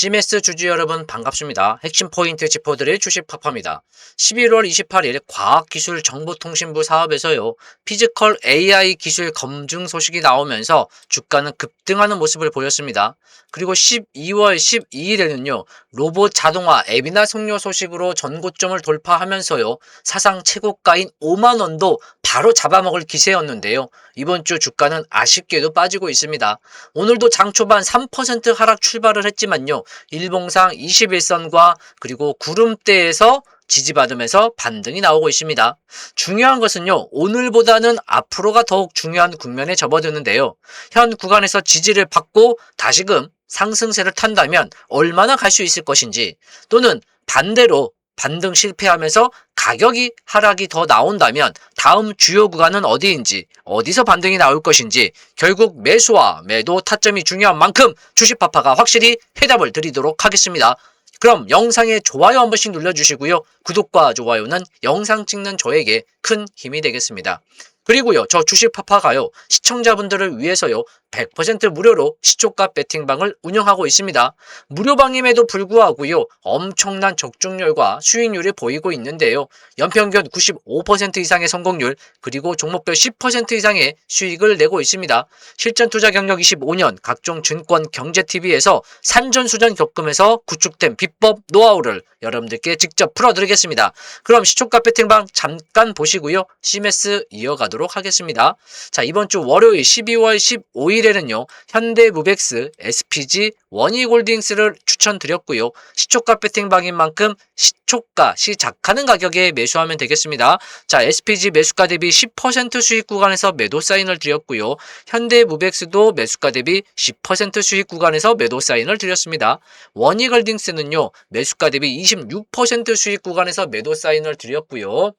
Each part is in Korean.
CMS 주주 여러분 반갑습니다. 핵심 포인트 짚어드릴 주식 파파입니다. 11월 28일 과학기술정보통신부 사업에서요. 피지컬 AI 기술 검증 소식이 나오면서 주가는 급등하는 모습을 보였습니다. 그리고 12월 12일에는요. 로봇 자동화 앱이나 성료 소식으로 전고점을 돌파하면서요. 사상 최고가인 5만 원도 바로 잡아먹을 기세였는데요. 이번 주 주가는 아쉽게도 빠지고 있습니다. 오늘도 장 초반 3% 하락 출발을 했지만요. 일봉상 21선과 그리고 구름대에서 지지받으면서 반등이 나오고 있습니다. 중요한 것은요, 오늘보다는 앞으로가 더욱 중요한 국면에 접어드는데요. 현 구간에서 지지를 받고 다시금 상승세를 탄다면 얼마나 갈 수 있을 것인지, 또는 반대로 반등 실패하면서 가격이 하락이 더 나온다면 다음 주요 구간은 어디인지 어디서 반등이 나올 것인지 결국 매수와 매도 타점이 중요한 만큼 주식파파가 확실히 해답을 드리도록 하겠습니다. 그럼 영상에 좋아요 한 번씩 눌러주시고요. 구독과 좋아요는 영상 찍는 저에게 큰 힘이 되겠습니다. 그리고요, 저 주식 파파가요, 시청자분들을 위해서요, 100% 무료로 시초가 배팅방을 운영하고 있습니다. 무료방임에도 불구하고요, 엄청난 적중률과 수익률이 보이고 있는데요. 연평균 95% 이상의 성공률, 그리고 종목별 10% 이상의 수익을 내고 있습니다. 실전 투자 경력 25년 각종 증권 경제TV에서 산전수전 겪으면서 구축된 비법 노하우를 여러분들께 직접 풀어드리겠습니다. 그럼 시초가 배팅방 잠깐 보시고요. CMS 이어가도록 하겠습니다. 자, 이번 주 월요일 12월 15일에는요. 현대무벡스, SPG, 원희골딩스를 추천드렸고요. 시초가 배팅방인 만큼 시초가 시작하는 가격에 매수하면 되겠습니다. 자, SPG 매수가 대비 10% 수익 구간에서 매도 사인을 드렸고요. 현대무벡스도 매수가 대비 10% 수익 구간에서 매도 사인을 드렸습니다. 원희골딩스는요. 매수가 대비 26% 수익 구간에서 매도 사인을 드렸고요.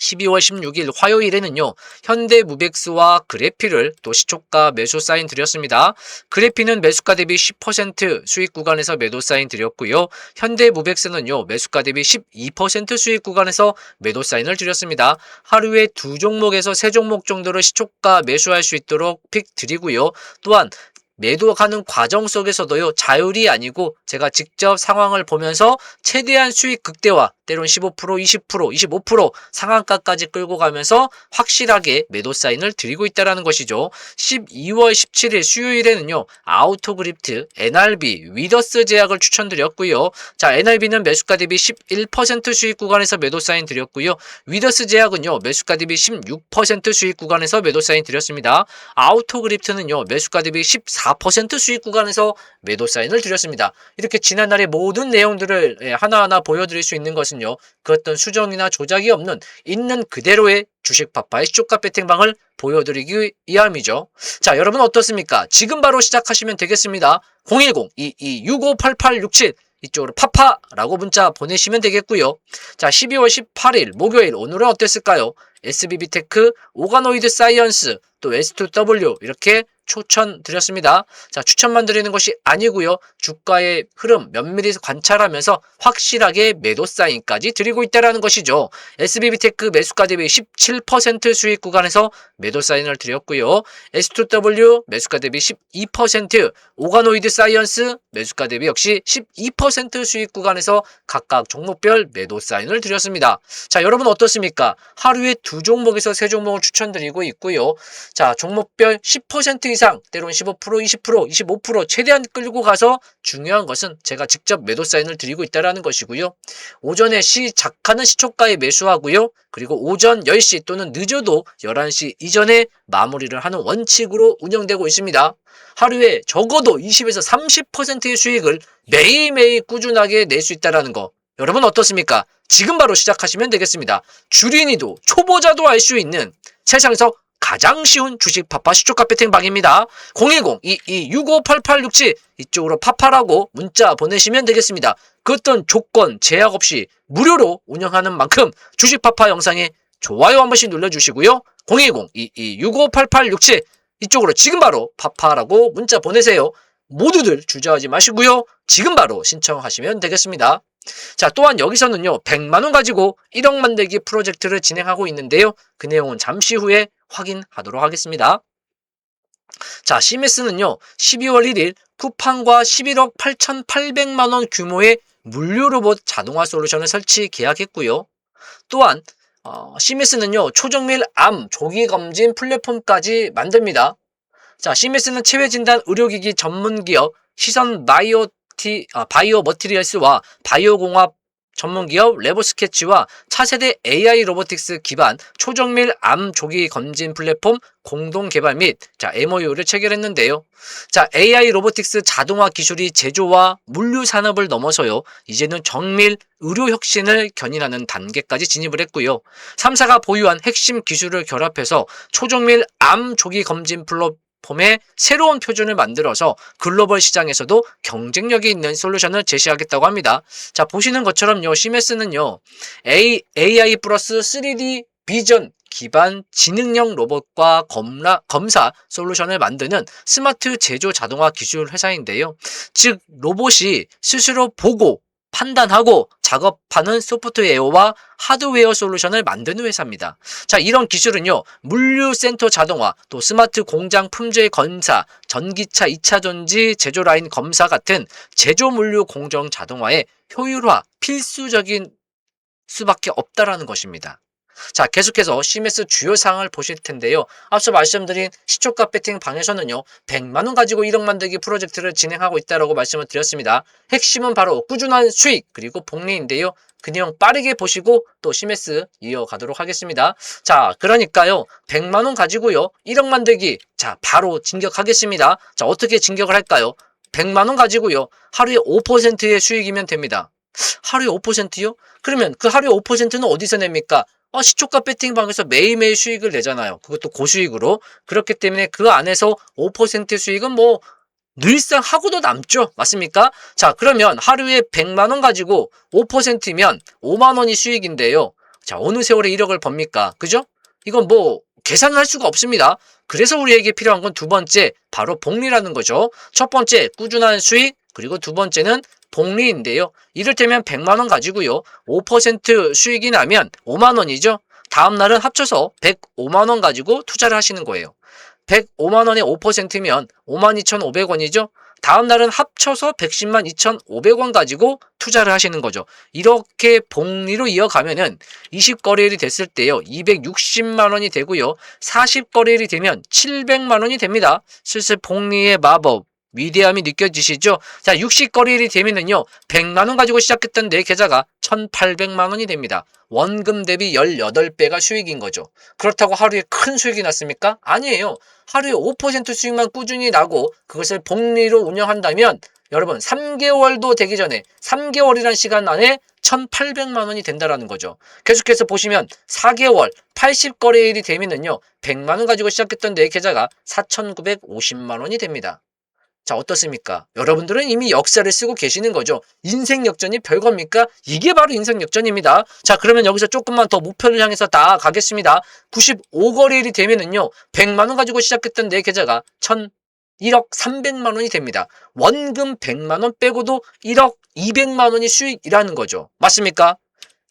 12월 16일 화요일에는요, 현대무벡스와 그래피를 또 시초가 매수 사인 드렸습니다. 그래피는 매수가 대비 10% 수익 구간에서 매도 사인 드렸고요. 현대무벡스는요, 매수가 대비 12% 수익 구간에서 매도 사인을 드렸습니다. 하루에 두 종목에서 세 종목 정도를 시초가 매수할 수 있도록 픽 드리고요. 또한 매도가는 과정 속에서도요, 자율이 아니고 제가 직접 상황을 보면서 최대한 수익 극대화, 때론 15%, 20%, 25% 상한가까지 끌고 가면서 확실하게 매도 사인을 드리고 있다는 것이죠. 12월 17일 수요일에는요, 아우토그립트, NRB, 위더스 제약을 추천드렸고요. 자, NRB는 매수가 대비 11% 수익 구간에서 매도 사인 드렸고요. 위더스 제약은요, 매수가 대비 16% 수익 구간에서 매도 사인 드렸습니다. 아우토그립트는요, 매수가 대비 14% 수익 구간에서 매도 사인을 드렸습니다. 이렇게 지난날의 모든 내용들을 예, 하나하나 보여드릴 수 있는 것은 것은요. 그 어떤 수정이나 조작이 없는 있는 그대로의 주식 파파의 시초가 배팅방을 보여드리기 위함이죠. 자, 여러분 어떻습니까? 지금 바로 시작하시면 되겠습니다. 010-2265-8867 이쪽으로 파파라고 문자 보내시면 되겠고요. 자, 12월 18일 목요일 오늘은 어땠을까요? SBB테크, 오가노이드 사이언스, 또 S2W 이렇게 추천 드렸습니다. 자, 추천만 드리는 것이 아니고요. 주가의 흐름 면밀히 관찰하면서 확실하게 매도 사인까지 드리고 있다는 것이죠. SBB테크 매수가 대비 17% 수익 구간에서 매도 사인을 드렸고요. S2W 매수가 대비 12%, 오가노이드 사이언스 매수가 대비 역시 12% 수익 구간에서 각각 종목별 매도 사인을 드렸습니다. 자, 여러분 어떻습니까? 하루에 두 종목에서 세 종목을 추천드리고 있고요. 자, 종목별 10% 이상, 때론 15%, 20%, 25% 최대한 끌고 가서 중요한 것은 제가 직접 매도 사인을 드리고 있다는 것이고요. 오전에 시작하는 시초가에 매수하고요. 그리고 오전 10시 또는 늦어도 11시 이전에 마무리를 하는 원칙으로 운영되고 있습니다. 하루에 적어도 20에서 30%의 수익을 매일매일 꾸준하게 낼 수 있다는 거. 여러분 어떻습니까? 지금 바로 시작하시면 되겠습니다. 주린이도 초보자도 알 수 있는 세상에서 가장 쉬운 주식 파파 시초 카페팅 방입니다. 010-2265-8867 이쪽으로 파파라고 문자 보내시면 되겠습니다. 그 어떤 조건, 제약 없이 무료로 운영하는 만큼 주식 파파 영상에 좋아요 한 번씩 눌러주시고요. 010-2265-8867 이쪽으로 지금 바로 파파라고 문자 보내세요. 모두들 주저하지 마시고요. 지금 바로 신청하시면 되겠습니다. 자, 또한 여기서는요, 100만 원 가지고 1억 만들기 프로젝트를 진행하고 있는데요. 그 내용은 잠시 후에 확인하도록 하겠습니다. 자, 시메스는요, 12월 1일 쿠팡과 11억 8,800만 원 규모의 물류 로봇 자동화 솔루션을 설치 계약했고요. 또한 어, 시메스는요, 초정밀 암 조기 검진 플랫폼까지 만듭니다. 자, 시메스는 체외 진단 의료기기 전문 기업 시선 바이오 티 아, 바이오 머티리얼스와 바이오 공합 전문 기업 레보스케치와 차세대 AI 로보틱스 기반 초정밀 암 조기 검진 플랫폼 공동 개발 및 자, MOU를 체결했는데요. 자, AI 로보틱스 자동화 기술이 제조와 물류 산업을 넘어서요. 이제는 정밀 의료 혁신을 견인하는 단계까지 진입을 했고요. 3사가 보유한 핵심 기술을 결합해서 초정밀 암 조기 검진 플랫 폼의 새로운 표준을 만들어서 글로벌 시장에서도 경쟁력이 있는 솔루션을 제시하겠다고 합니다. 자, 보시는 것처럼요. 시메스는요. A, AI 플러스 3D 비전 기반 지능형 로봇과 검라, 검사 솔루션을 만드는 스마트 제조 자동화 기술 회사인데요. 즉, 로봇이 스스로 보고 판단하고 작업하는 소프트웨어와 하드웨어 솔루션을 만드는 회사입니다. 자, 이런 기술은요, 물류센터 자동화, 또 스마트 공장 품질 검사, 전기차 2차 전지 제조 라인 검사 같은 제조 물류 공정 자동화의 효율화, 필수적인 수밖에 없다라는 것입니다. 자, 계속해서 CMS 주요 사항을 보실 텐데요. 앞서 말씀드린 시초가 배팅 방에서는요, 100만원 가지고 1억 만들기 프로젝트를 진행하고 있다고 말씀을 드렸습니다. 핵심은 바로 꾸준한 수익, 그리고 복리인데요. 그 내용 빠르게 보시고 또 CMS 이어가도록 하겠습니다. 자, 그러니까요, 100만원 가지고요, 1억 만들기. 자, 바로 진격하겠습니다. 자, 어떻게 진격을 할까요? 100만원 가지고요, 하루에 5%의 수익이면 됩니다. 하루에 5%요? 그러면 그 하루에 5%는 어디서 냅니까? 어, 시초가 배팅 방에서 매일매일 수익을 내잖아요. 그것도 고수익으로. 그렇기 때문에 그 안에서 5% 수익은 뭐 늘상 하고도 남죠. 맞습니까? 자, 그러면 하루에 100만 원 가지고 5%면 5만 원이 수익인데요. 자, 어느 세월에 1억을 법니까? 그죠? 이건 뭐 계산을 할 수가 없습니다. 그래서 우리에게 필요한 건 두 번째, 바로 복리라는 거죠. 첫 번째, 꾸준한 수익, 그리고 두 번째는 복리인데요. 이를테면 100만 원 가지고요. 5% 수익이 나면 5만 원이죠. 다음 날은 합쳐서 105만 원 가지고 투자를 하시는 거예요. 105만 원에 5%면 5만 2,500원이죠. 다음 날은 합쳐서 110만 2,500원 가지고 투자를 하시는 거죠. 이렇게 복리로 이어가면은 20거래일이 됐을 때요. 260만 원이 되고요. 40거래일이 되면 700만 원이 됩니다. 슬슬 복리의 마법 위대함이 느껴지시죠? 자, 60거래일이 되면은요, 100만원 가지고 시작했던 내 계좌가 1800만원이 됩니다. 원금 대비 18배가 수익인 거죠. 그렇다고 하루에 큰 수익이 났습니까? 아니에요. 하루에 5% 수익만 꾸준히 나고 그것을 복리로 운영한다면 여러분 3개월도 되기 전에 3개월이란 시간 안에 1,800만 원이 된다라는 거죠. 계속해서 보시면 4개월 80거래일이 되면은요 100만 원 가지고 시작했던 내 계좌가 4,950만 원이 됩니다. 자, 어떻습니까? 여러분들은 이미 역사를 쓰고 계시는 거죠. 인생 역전이 별겁니까? 이게 바로 인생 역전입니다. 자, 그러면 여기서 조금만 더 목표를 향해서 나아가겠습니다. 95거래일이 되면은요, 100만원 가지고 시작했던 내 계좌가 1000, 1억 300만 원이 됩니다. 원금 100만 원 빼고도 1억 200만 원이 수익이라는 거죠. 맞습니까?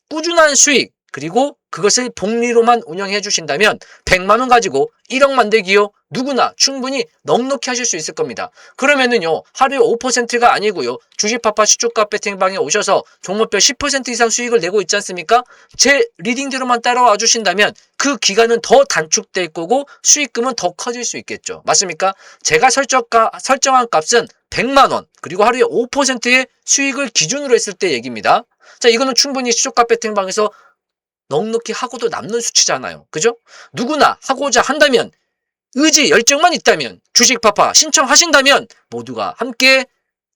꾸준한 수익, 그리고 그것을 복리로만 운영해 주신다면 100만 원 가지고 1억 만들기요. 누구나 충분히 넉넉히 하실 수 있을 겁니다. 그러면은요. 하루에 5%가 아니고요. 주식파파 시초가 배팅방에 오셔서 종목별 10% 이상 수익을 내고 있지 않습니까? 제 리딩대로만 따라와 주신다면 그 기간은 더 단축될 거고 수익금은 더 커질 수 있겠죠. 맞습니까? 제가 설정가, 설정한 값은 100만 원 그리고 하루에 5%의 수익을 기준으로 했을 때 얘기입니다. 자, 이거는 충분히 시초가 배팅방에서 넉넉히 하고도 남는 수치잖아요. 그죠? 누구나 하고자 한다면 의지, 열정만 있다면 주식파파 신청하신다면 모두가 함께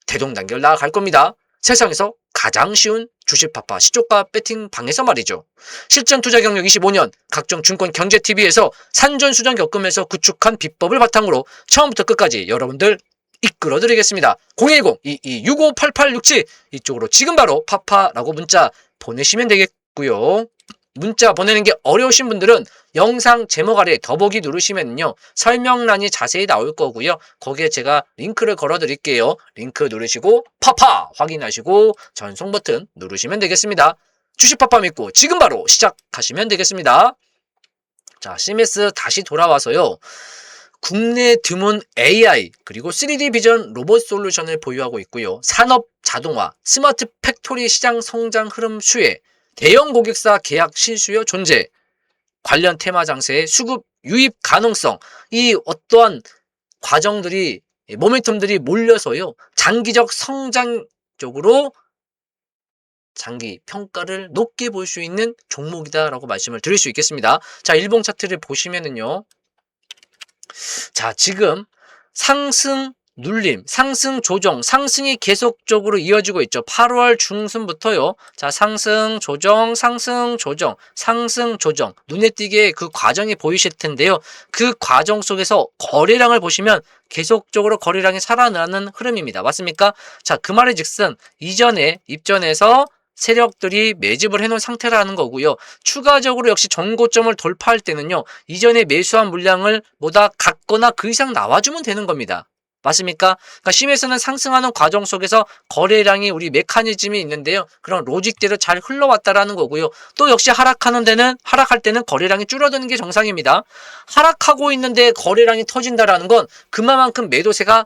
대동단결 나아갈 겁니다. 세상에서 가장 쉬운 주식파파 시초가 배팅 방에서 말이죠. 실전 투자 경력 25년 각종 증권 경제 TV에서 산전수전 겪으면서 구축한 비법을 바탕으로 처음부터 끝까지 여러분들 이끌어 드리겠습니다. 010-2265-8867 이쪽으로 지금 바로 파파라고 문자 보내시면 되겠고요. 문자 보내는 게 어려우신 분들은 영상 제목 아래 더보기 누르시면요. 설명란이 자세히 나올 거고요. 거기에 제가 링크를 걸어 드릴게요. 링크 누르시고 파파 확인하시고 전송 버튼 누르시면 되겠습니다. 주식 파파 믿고 지금 바로 시작하시면 되겠습니다. 자, CMS 다시 돌아와서요. 국내 드문 AI 그리고 3D 비전 로봇 솔루션을 보유하고 있고요. 산업 자동화, 스마트 팩토리 시장 성장 흐름 수혜, 대형 고객사 계약 실수요 존재, 관련 테마 장세의 수급 유입 가능성, 이 어떠한 과정들이 모멘텀들이 몰려서요. 장기적 성장 쪽으로 장기 평가를 높게 볼 수 있는 종목이다라고 말씀을 드릴 수 있겠습니다. 자, 일봉 차트를 보시면은요. 자, 지금 상승 눌림, 상승 조정, 상승이 계속적으로 이어지고 있죠. 8월 중순부터요. 자, 상승 조정, 상승 조정, 상승 조정. 눈에 띄게 그 과정이 보이실 텐데요. 그 과정 속에서 거래량을 보시면 계속적으로 거래량이 살아나는 흐름입니다. 맞습니까? 자, 그 말의 즉슨 이전에 입전에서 세력들이 매집을 해놓은 상태라는 거고요. 추가적으로 역시 전고점을 돌파할 때는요. 이전에 매수한 물량을 보다 갖거나 그 이상 나와주면 되는 겁니다. 맞습니까? 그러니까 심에서는 상승하는 과정 속에서 거래량이 우리 메커니즘이 있는데요. 그런 로직대로 잘 흘러왔다라는 거고요. 또 역시 하락하는 데는 하락할 때는 거래량이 줄어드는 게 정상입니다. 하락하고 있는데 거래량이 터진다라는 건 그만큼 매도세가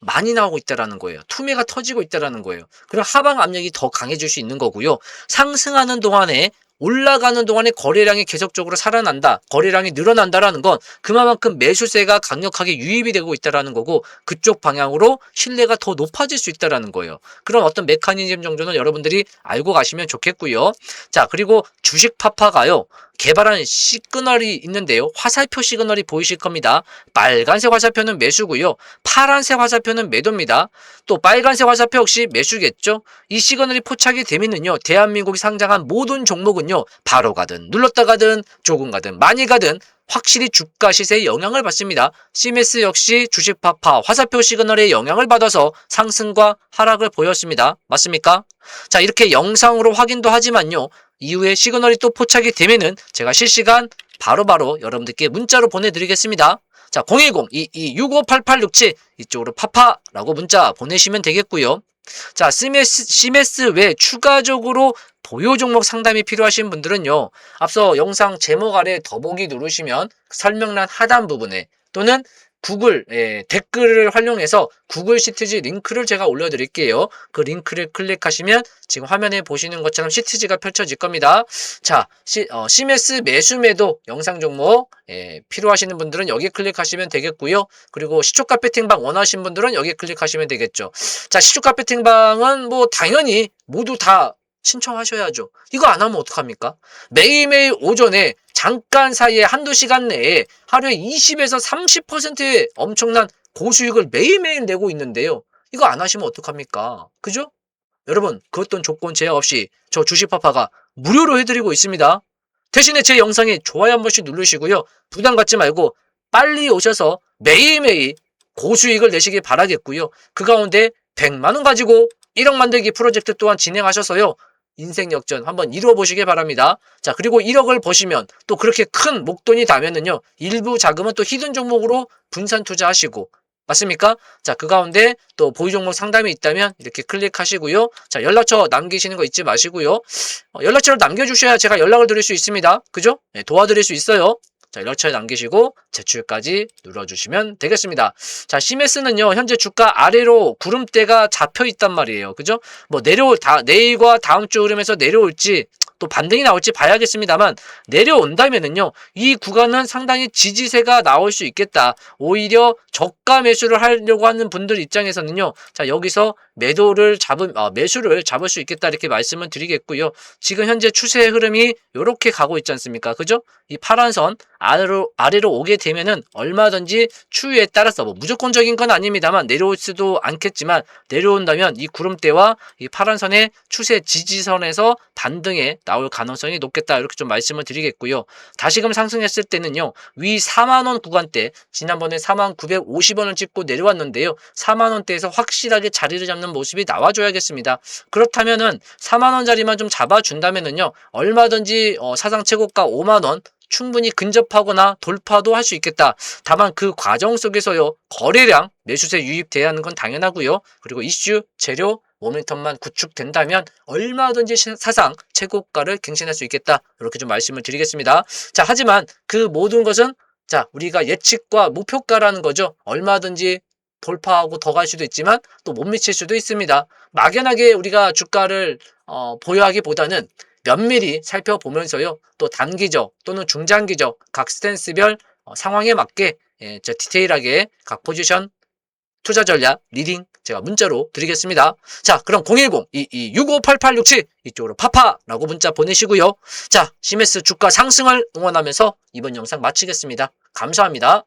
많이 나오고 있다라는 거예요. 투매가 터지고 있다라는 거예요. 그럼 하방 압력이 더 강해질 수 있는 거고요. 상승하는 동안에 올라가는 동안에 거래량이 계속적으로 살아난다. 거래량이 늘어난다라는 건 그만큼 매수세가 강력하게 유입이 되고 있다라는 거고 그쪽 방향으로 신뢰가 더 높아질 수 있다라는 거예요. 그런 어떤 메커니즘 정도는 여러분들이 알고 가시면 좋겠고요. 자, 그리고 주식 파파가요. 개발한 시그널이 있는데요. 화살표 시그널이 보이실 겁니다. 빨간색 화살표는 매수고요. 파란색 화살표는 매도입니다. 또 빨간색 화살표 역시 매수겠죠. 이 시그널이 포착이 되면은요. 대한민국이 상장한 모든 종목은요. 바로 가든 눌렀다 가든 조금 가든 많이 가든 확실히 주가 시세에 영향을 받습니다. CMS 역시 주식 파파 화살표 시그널에 영향을 받아서 상승과 하락을 보였습니다. 맞습니까? 자, 이렇게 영상으로 확인도 하지만요. 이후에 시그널이 또 포착이 되면은 제가 실시간 바로바로 여러분들께 문자로 보내드리겠습니다. 자, 010-2265-8867 이쪽으로 파파라고 문자 보내시면 되겠고요. 자, CMS, CMS 외 추가적으로 보유 종목 상담이 필요하신 분들은요. 앞서 영상 제목 아래 더보기 누르시면 설명란 하단 부분에 또는 구글 예, 댓글을 활용해서 구글 시트지 링크를 제가 올려드릴게요. 그 링크를 클릭하시면 지금 화면에 보시는 것처럼 시트지가 펼쳐질 겁니다. 자, 시, 어, CMS 매수 매도 영상 종목 예, 필요하시는 분들은 여기 클릭하시면 되겠고요. 그리고 시초가 배팅방 원하시는 분들은 여기 클릭하시면 되겠죠. 자, 시초가 배팅방은 뭐 당연히 모두 다 신청하셔야죠. 이거 안 하면 어떡합니까? 매일매일 오전에 잠깐 사이에 한두 시간 내에 하루에 20에서 30%의 엄청난 고수익을 매일매일 내고 있는데요. 이거 안 하시면 어떡합니까? 그죠? 여러분, 그 어떤 조건 제약 없이 저 주식파파가 무료로 해드리고 있습니다. 대신에 제 영상에 좋아요 한 번씩 누르시고요. 부담 갖지 말고 빨리 오셔서 매일매일 고수익을 내시길 바라겠고요. 그 가운데 100만원 가지고 1억 만들기 프로젝트 또한 진행하셔서요. 인생 역전 한번 이루어 보시길 바랍니다. 자, 그리고 1억을 버시면 또 그렇게 큰 목돈이 나면은요. 일부 자금은 또 히든 종목으로 분산 투자하시고 맞습니까? 자, 그 가운데 또 보유 종목 상담이 있다면 이렇게 클릭하시고요. 자, 연락처 남기시는 거 잊지 마시고요. 어, 연락처를 남겨주셔야 제가 연락을 드릴 수 있습니다. 그죠? 네, 도와드릴 수 있어요. 자, 연락처에 남기시고 제출까지 눌러주시면 되겠습니다. 자, CMS는요, 현재 주가 아래로 구름대가 잡혀 있단 말이에요. 그죠? 뭐 내려올, 다, 내일과 다음 주 흐름에서 내려올지 또 반등이 나올지 봐야겠습니다만 내려온다면은요 이 구간은 상당히 지지세가 나올 수 있겠다. 오히려 저가 매수를 하려고 하는 분들 입장에서는요 자 여기서 매도를 잡은 아, 매수를 잡을 수 있겠다 이렇게 말씀을 드리겠고요. 지금 현재 추세의 흐름이 이렇게 가고 있지 않습니까? 그죠? 이 파란 선 아래로 아래로 오게 되면은 얼마든지 추위에 따라서 뭐 무조건적인 건 아닙니다만 내려올 수도 않겠지만 내려온다면 이 구름대와 이 파란 선의 추세 지지선에서 반등에 나올 가능성이 높겠다 이렇게 좀 말씀을 드리겠고요. 다시금 상승했을 때는요 위 4만 원 구간대 지난번에 4만 950원을 찍고 내려왔는데요 4만 원대에서 확실하게 자리를 잡는 모습이 나와줘야겠습니다. 그렇다면은 4만 원짜리만 좀 잡아준다면은요 얼마든지 어, 사상 최고가 5만 원 충분히 근접하거나 돌파도 할 수 있겠다. 다만 그 과정 속에서 요 거래량 매수세 유입돼야 하는 건 당연하고요. 그리고 이슈 재료 모멘텀만 구축된다면 얼마든지 시- 사상 최고가를 갱신할 수 있겠다. 이렇게 좀 말씀을 드리겠습니다. 자, 하지만 그 모든 것은 자, 우리가 예측과 목표가라는 거죠. 얼마든지 돌파하고 더 갈 수도 있지만 또 못 미칠 수도 있습니다. 막연하게 우리가 주가를 어, 보유하기보다는 면밀히 살펴보면서요. 또 단기적 또는 중장기적 각 스탠스별 어, 상황에 맞게 예, 저 디테일하게 각 포지션 투자 전략 리딩 제가 문자로 드리겠습니다. 자, 그럼 010-2265-8867 이쪽으로 파파라고 문자 보내시고요. 자, 시메스 주가 상승을 응원하면서 이번 영상 마치겠습니다. 감사합니다.